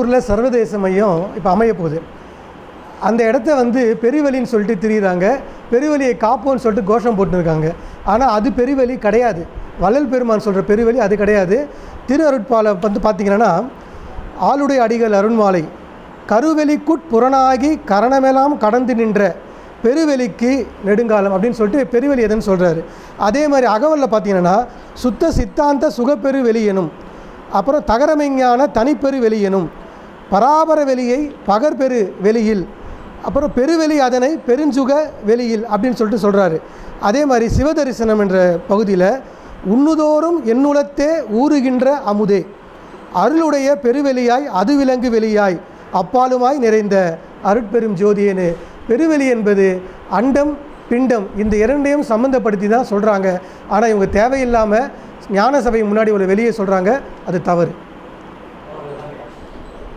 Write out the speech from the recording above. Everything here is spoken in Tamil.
ஊரில் சர்வதேச மையம் இப்போ அமைய போகுது. அந்த இடத்த வந்து பெருவெளின்னு சொல்லிட்டு திரியிறாங்க. பெருவெளியை காப்போம்னு சொல்லிட்டு கோஷம் போட்டுருக்காங்க. ஆனால் அது பெருவெளி கிடையாது. வள்ளல் பெருமான் சொல்கிற பெருவெளி அது கிடையாது. திரு அருட்பாலை வந்து பார்த்திங்கன்னா ஆளுடைய அடிகள் அருண்மாலை கருவெளிக்குட் புறனாகி கரணமெல்லாம் கடந்து நின்ற பெருவெளிக்கு நெடுங்காலம் அப்படின்னு சொல்லிட்டு பெருவெளி எதுன்னு சொல்கிறாரு அதே மாதிரி அகவலில் பார்த்தீங்கன்னா சுத்த சித்தாந்த சுகப்பெரு வெளியனும் அப்புறம் தகரமெஞ்ஞான தனிப்பெரு வெளி எனும் பராபர வெளியை பகற்பெரு வெளியில் அப்புறம் பெருவெளி அதனை பெருஞ்சுக வெளியில் அப்படின்னு சொல்லிட்டு சொல்கிறாரு அதே மாதிரி சிவதரிசனம் என்ற பகுதியில் உண்ணுதோறும் என்னுளத்தே ஊறுகின்ற அமுதே அருளுடைய பெருவெளியாய் அது விலங்கு வெளியாய் அப்பாலுமாய் நிறைந்த அருட்பெரும் ஜோதியனு பெருவெளி என்பது அண்டம் பிண்டம் இந்த இரண்டையும் சம்மந்தப்படுத்தி தான் சொல்கிறாங்க ஆனால் இவங்க தேவையில்லாமல் ஞான சபை முன்னாடி ஒரு வெளியே சொல்கிறாங்க அது தவறு.